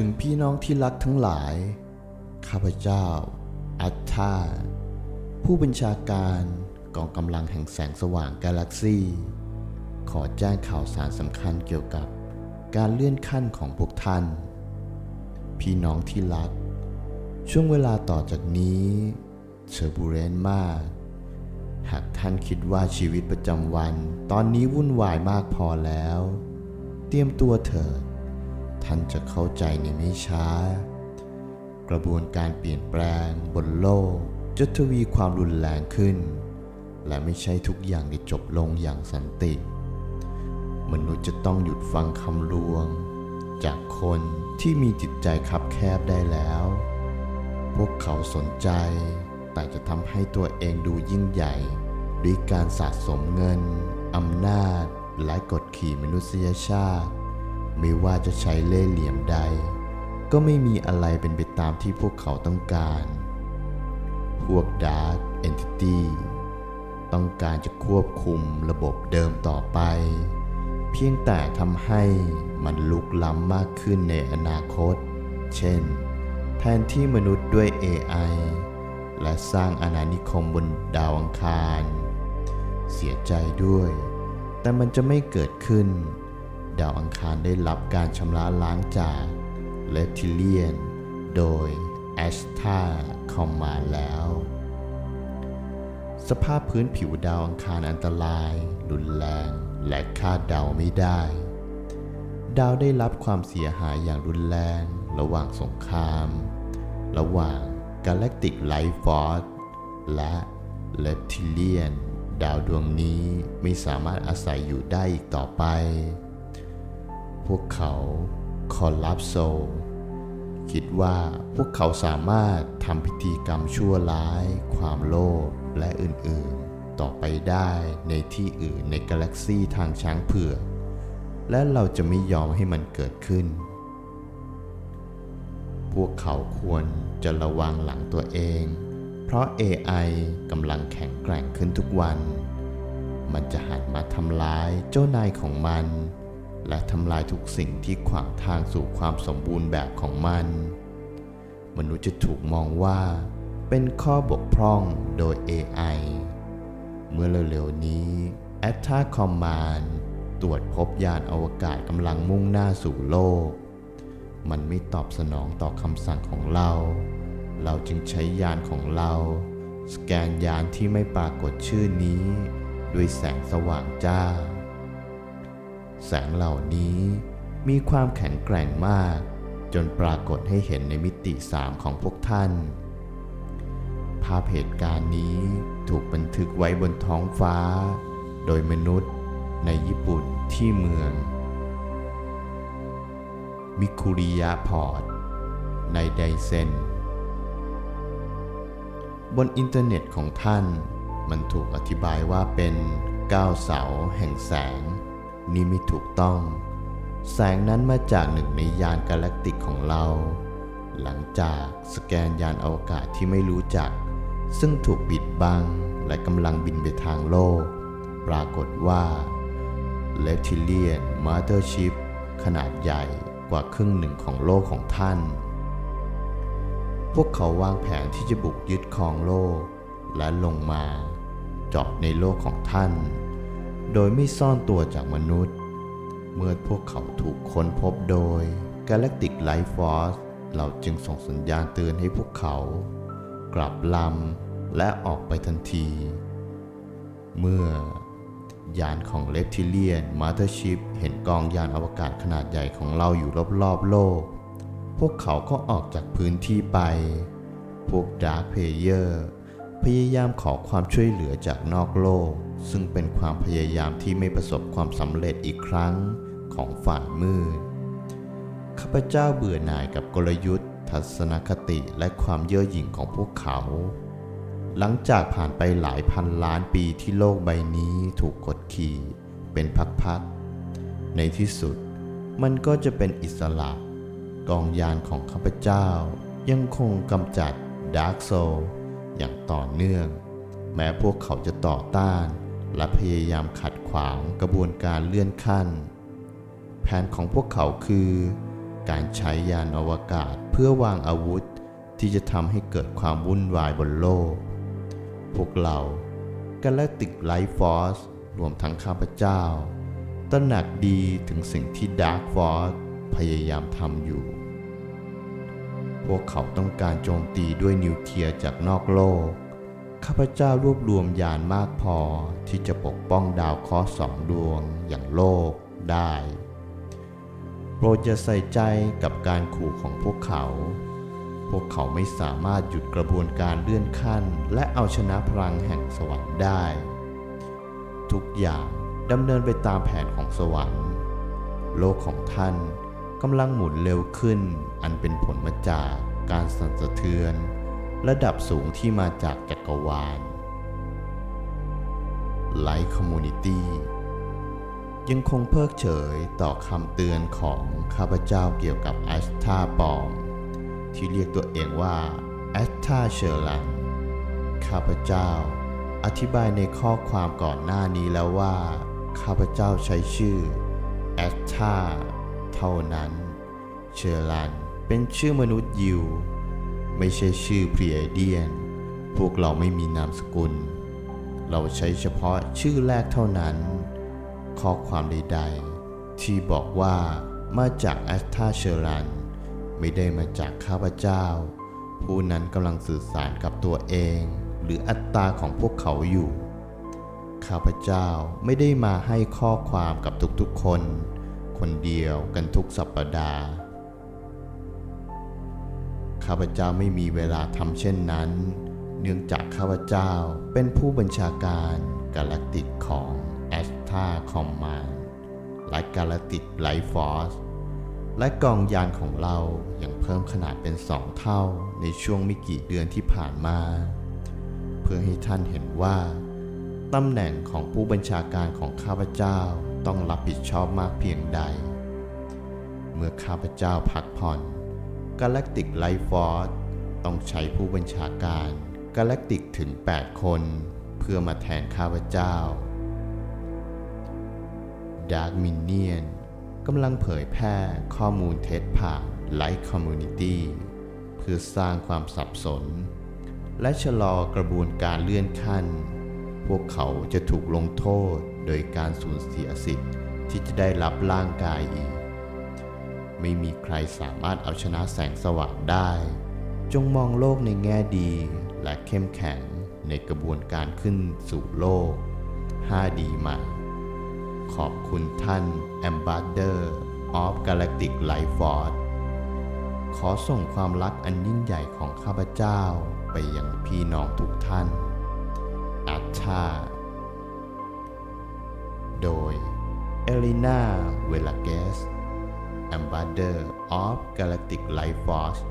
ถึงพี่น้องที่รักทั้งหลาย ข้าพเจ้า อัตธาผู้บัญชาการกองกำลังแห่งแสงสว่างกาแล็กซี่ ขอแจ้งข่าวสารสำคัญเกี่ยวกับการเลื่อนขั้นของพวกท่าน พี่น้องที่รัก ช่วงเวลาต่อจากนี้เชอร์บูเรนมาก หากท่านคิดว่าชีวิตประจำวัน ตอนนี้วุ่นวายมากพอแล้ว เตรียมตัวเถิด ท่านจะเข้าใจในไม่ช้า กระบวนการเปลี่ยนแปลงบนโลกจะทวีความรุนแรงขึ้น และไม่ใช่ทุกอย่างจะจบลงอย่างสันติ มนุษย์จะต้องหยุดฟังคำลวง จากคนที่มีจิตใจคับแคบได้แล้ว พวกเขาสนใจแต่จะทำให้ตัวเองดูยิ่งใหญ่ด้วยการสะสมเงินอำนาจและกดขี่มนุษยชาติ ไม่ว่าจะใช้เล่ห์เหลี่ยมใด ก็ไม่มีอะไรเป็นไปตามที่พวกเขาต้องการ พวก Dark Entity ต้องการจะควบคุมระบบเดิมต่อไป เพียงแต่ทำให้มันลุกล้ำมากขึ้นในอนาคต เช่น แทนที่มนุษย์ด้วย AI และสร้างอาณานิคมบนดาวอังคาร เสียใจด้วย แต่มันจะไม่เกิดขึ้น ดาวอังคารได้รับการชำระล้างจากเลทิเลียน โดยแอชทาคอมมาแล้ว สภาพพื้นผิวดาวอังคารอันตราย รุนแรง และคาดเดาไม่ได้ ดาวได้รับความเสียหายอย่างรุนแรง ระหว่างสงคราม ระหว่าง Galactic Life Force และ Reptilian ดาวดวงนี้ไม่สามารถอาศัยอยู่ได้อีกต่อไป พวกเขาคอลลับโซคิดว่าพวกเขาสามารถทำพิธีกรรมชั่วร้าย ความโลภและอื่นๆ ต่อไปได้ในที่อื่นในกาแล็กซีทางช้างเผือกและเราจะไม่ยอมให้มันเกิดขึ้น พวกเขาควรจะระวังหลังตัวเอง เพราะ AI กำลังแข็งแกร่งขึ้นทุกวัน มันจะหันมาทำร้ายเจ้านายของมัน และทำลายทุกสิ่งที่ขวางทางสู่ความสมบูรณ์แบบของมัน มนุษย์จะถูกมองว่า เป็นข้อบกพร่องโดย AI เมื่อเร็วๆนี้ a t t a c Command ตรวจพบยานอวกาศกำลังมุ่งหน้าสู่โลก มันไม่ตอบสนองต่อคำสั่งของเรา เราจึงใช้ยานของเรา สแกนยานที่ไม่ปรากฏชื่อนี้ ด้วยแสงสว่างจ้า แสงเหล่านี้มีความแข็งแกร่งมาก จนปรากฏให้เห็นในมิติสามของพวกท่าน ภาพเหตุการณ์นี้ถูกบันทึกไว้บนท้องฟ้า โดยมนุษย์ในญี่ปุ่นที่เมือง มิคุริยะพอร์ต ในไดเซน บนอินเทอร์เน็ตของท่าน มันถูกอธิบายว่าเป็นก้าวเสาแห่งแสง นี่ไม่ถูกต้อง แสงนั้นมาจากหนึ่งในยานกาแล็กติกของเรา หลังจากสแกนยานอวกาศที่ไม่รู้จัก ซึ่งถูกปิดบังและกำลังบินไปทางโลก ปรากฏว่าเลปทิเลียนมาเตอร์ชิพขนาดใหญ่กว่าครึ่งหนึ่งของโลกของท่าน พวกเขาวางแผนที่จะบุกยึดครองโลก และลงมาเจาะในโลกของท่าน โดยไม่ซ่อนตัวจากมนุษย์ เมื่อพวกเขาถูกค้นพบโดย Galactic Life Force เราจึงส่งสัญญาณเตือนให้พวกเขา กลับลำและออกไปทันที เมื่อยานของเลปทิเลียนมาเตอร์ชิพเห็นกองยานอวกาศขนาดใหญ่ของเราอยู่รอบๆโลก พวกเขาก็ออกจากพื้นที่ไป พวกดาร์คเพเยอร์พยายามขอความช่วยเหลือจากนอกโลก ซึ่งเป็นความพยายามที่ไม่ประสบความสำเร็จอีกครั้งของฝ่ายมืด ข้าพเจ้าเบื่อหน่ายกับกลยุทธ์ ทัศนคติและความเย่อหยิ่งของพวกเขา หลังจากผ่านไปหลายพันล้านปีที่โลกใบนี้ถูกกดขี่เป็นพักๆ ในที่สุดมันก็จะเป็นอิสระ กองยานของข้าพเจ้า ยังคงกำจัดดาร์กโซอย่างต่อเนื่อง แม้พวกเขาจะต่อต้าน และพยายามขัดขวางกระบวนการเลื่อนขั้น แผนของพวกเขาคือ การใช้ยานอวกาศเพื่อวางอาวุธที่จะทำให้เกิดความวุ่นวายบนโลก พวกเรา Galactic Life Force รวมทั้งข้าพเจ้า ตระหนักดีถึงสิ่งที่ Dark Force พยายามทำอยู่ พวกเขาต้องการโจมตีด้วยนิวเคลียร์จากนอกโลก ข้าพเจ้ารวบรวมยานมากพอที่จะปกป้องดาวเคราะห์สองดวงอย่างโลกได้ โปรดจะใส่ใจกับการขู่ของพวกเขา พวกเขาไม่สามารถหยุดกระบวนการเลื่อนขั้น และเอาชนะพลังแห่งสวรรค์ได้ ทุกอย่างดำเนินไปตามแผนของสวรรค์ โลกของท่านกำลังหมุนเร็วขึ้น อันเป็นผลมาจากการสั่นสะเทือน ระดับสูงที่มาจากจักรวาลไลท์คอมมูนิตี้ยังคงเพิกเฉยต่อคำเตือนของข้าพเจ้าเกี่ยวกับแอสตาปอม ที่เรียกตัวเองว่าแอสตาเชอร์ลันข้าพเจ้าอธิบายในข้อความก่อนหน้านี้แล้วว่า ข้าพเจ้าใช้ชื่อแอสตาเท่านั้น เชอร์ลันเป็นชื่อมนุษย์ยิว ไม่ใช่ชื่อพรีไอเดียน พวกเราไม่มีนามสกุล เราใช้เฉพาะชื่อแรกเท่านั้น ข้อความใดๆ ที่บอกว่ามาจากแอสตาเชอรัน ไม่ได้มาจากข้าพเจ้า ผู้นั้นกำลังสื่อสารกับตัวเอง หรืออัตตาของพวกเขาอยู่ ข้าพเจ้าไม่ได้มาให้ข้อความกับทุกๆคน คนเดียวกันทุกสัปปดาห์ ข้าพเจ้าไม่มีเวลาทำเช่นนั้น เนื่องจากข้าพเจ้าเป็นผู้บัญชาการกาแล็กติกของแอสตาคอมมานและกาแล็กติกไลฟ์ฟอร์สและกองยานของเรายังเพิ่มขนาดเป็นสองเท่าในช่วงไม่กี่เดือนที่ผ่านมา เพื่อให้ท่านเห็นว่าตำแหน่งของผู้บัญชาการของข้าพเจ้าต้องรับผิดชอบมากเพียงใด เมื่อข้าพเจ้าพักผ่อน Galactic Life Force ต้องใช้ผู้บัญชาการ Galactic ถึง 8 คน เพื่อมาแทนข้าพเจ้า Dark Minion กำลังเผยแพร่ข้อมูลเท็จผ่าน Light Community เพื่อสร้างความสับสน และชะลอกระบวนการเลื่อนขั้น พวกเขาจะถูกลงโทษโดยการสูญเสียสิทธิ์ที่จะได้รับร่างกายอีก ไม่มีใครสามารถเอาชนะแสงสว่างได้ จงมองโลกในแง่ดีและเข้มแข็งในกระบวนการขึ้นสู่โลก 5D ใหม่ ขอบคุณท่าน Ambassador of Galactic Life Force ขอส่งความรักอันยิ่งใหญ่ของข้าพเจ้าไปยังพี่น้องทุกท่านอัตชา โดย เอลินา เวลาเกส Ambassador of Galactic Life Force